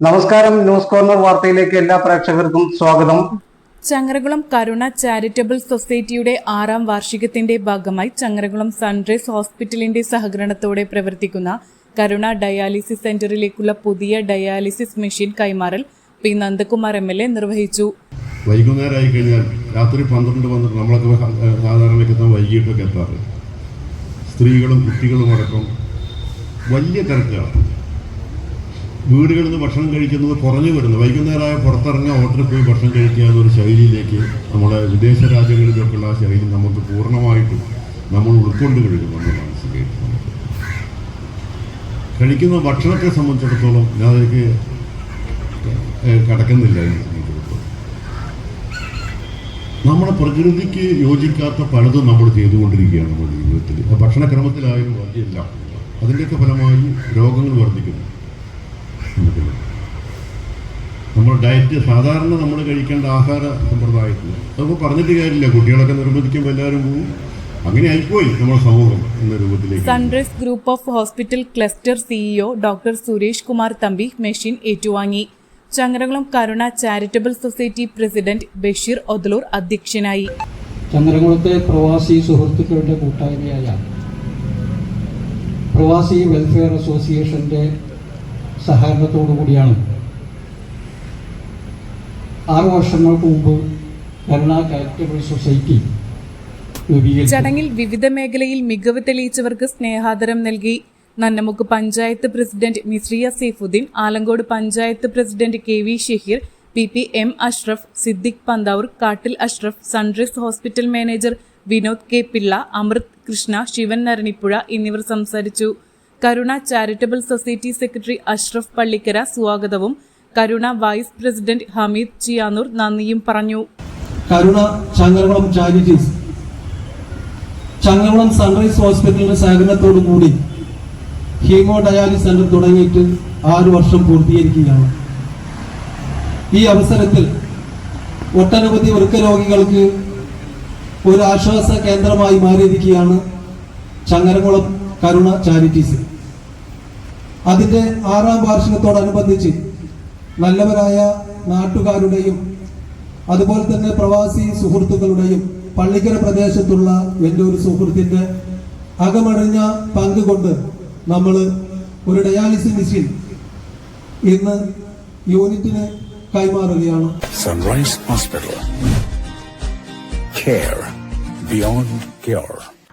നമസ്കാരം news corner വാർത്തയിലേക്ക് എല്ലാ പ്രേക്ഷകർക്കും സ്വാഗതം. ചങ്ങരകുളം കരുണ ചാരിറ്റബിൾ സൊസൈറ്റിയുടെ ആറാം വാർഷികത്തിന്റെ ഭാഗമായി ചങ്ങരകുളം സൺറൈസ് ഹോസ്പിറ്റലിന്റെ സഹകരണത്തോടെ പ്രവർത്തിക്കുന്ന കരുണ ഡയാലിസിസ് സെന്ററിലേക്കുള്ള പുതിയ dialysis machine കൈമാറൽ P Nandakumar M L A നിർവഹിച്ചു. വൈകുന്നേരമായി കഴിഞ്ഞാൽ രാത്രി പന്ത്രണ്ട് പന്ത്രണ്ട് നമ്മളൊക്കെ സാധാരണ എത്തുന്ന വൈകിട്ടൊക്കെ എത്താറ്. സ്ത്രീകളും കുട്ടികളും അടക്കം വലിയ തിരക്കാണ്. വീടുകളിൽ നിന്ന് ഭക്ഷണം കഴിക്കുന്നത് കുറഞ്ഞു വരുന്നു. വൈകുന്നേരമായ പുറത്തിറങ്ങിയ ഹോട്ടലിൽ പോയി ഭക്ഷണം കഴിക്കുക എന്നൊരു ശൈലിയിലേക്ക് നമ്മുടെ വിദേശ രാജ്യങ്ങളിലൊക്കെയുള്ള ശൈലി നമുക്ക് പൂർണമായിട്ടും നമ്മൾ ഉൾക്കൊണ്ട് കഴിക്കുന്നു നമ്മൾ മനസ്സിലായിട്ട് കഴിക്കുന്ന ഭക്ഷണത്തെ സംബന്ധിച്ചിടത്തോളം ഞാൻ അതിലേക്ക് കടക്കുന്നില്ല നമ്മുടെ പ്രകൃതിക്ക് യോജിക്കാത്ത പലതും നമ്മൾ ചെയ്തുകൊണ്ടിരിക്കുകയാണ് നമ്മുടെ ജീവിതത്തിൽ. ഭക്ഷണക്രമത്തിലായാലും അതിന്റെയൊക്കെ ഫലമായി രോഗങ്ങൾ വർദ്ധിക്കുന്നു. നമുക്കില്ല. നമ്മുടെ ഡയറ്റ് സാധാരണ നമ്മൾ കഴിക്കേണ്ട ആഹാര സമ്പ്രദായത്തിൽ. അതൊക്കെ പറഞ്ഞിട്ട് കാര്യമില്ല. കുട്ടികളൊക്കെ നിർബന്ധിക്കുമ്പോൾ എല്ലാവരും പോവും. അങ്ങനെ ആയിപ്പോയി നമ്മുടെ സമൂഹം എന്ന രൂപത്തിലേക്ക്. Sunrise group of hospital cluster CEO doctor Suresh Kumar Thampi machine ഏറ്റുവാങ്ങി. Changaramkulam Karuna charitable society president Basheer Odaloor അധ്യക്ഷനായി. ചങ്ങരകുളത്തെ പ്രവാസി സുഹൃത്തുക്കളുടെ കൂട്ടായ്മയായ പ്രവാസി വെൽഫെയർ അസോസിയേഷന്റെ സഹകരണത്തോടു കൂടിയാണ്. ആറു വർഷങ്ങൾക്ക് മുമ്പ് സൊസൈറ്റി ചടങ്ങിൽ വിവിധ മേഖലയിൽ മികവ് തെളിയിച്ചവർക്ക് സ്നേഹാദരം നൽകി. Nannamukku panchayat president Misriya Saifuddin Alamkode panchayat president K V Shaheer P P M Ashraf Siddique Panthavoor കാട്ടിൽ Ashraf Sunrise hospital manager Vinod K Pillai Amrit Krishna Sivan Naranipuzha എന്നിവർ സംസാരിച്ചു. Karuna charitable society secretary Ashraf Pallikkara സ്വാഗതവും. Karuna vice president Hameed Chiyanur നന്ദിയും പറഞ്ഞു. Karuna Changaramkulam charities. Changaramkulam Sunrise ഹോസ്പിറ്റലിന്റെ സഹകരണത്തോടു കൂടി haemo dialysis centre തുടങ്ങിയിട്ട് ആറു വർഷം പൂർത്തീകരിക്കുകയാണ്. ഈ അവസരത്തിൽ ഒട്ടനവധി വൃക്കരോഗികൾക്ക് ഒരു ആശ്വാസ കേന്ദ്രമായി മാറിയിരിക്കുകയാണ് ചങ്ങരകുളം കരുണ ചാരിറ്റീസ് അതിന്റെ ആറാം വാർഷികത്തോടനുബന്ധിച്ച് നല്ലവരായ നാട്ടുകാരുടെയും അതുപോലെ തന്നെ പ്രവാസി സുഹൃത്തുക്കളുടെയും പള്ളിക്കര പ്രദേശത്തുള്ള എന്റെ ഒരു സുഹൃത്തിന്റെ അകമഴിഞ്ഞ പങ്ക് കൊണ്ട് നമ്മൾ ഒരു ഡയാലിസിസ് മെഷീൻ ഇന്ന് യൂണിറ്റിന് കൈമാറുകയാണ്. Sunrise hospital care beyond cure.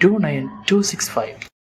29265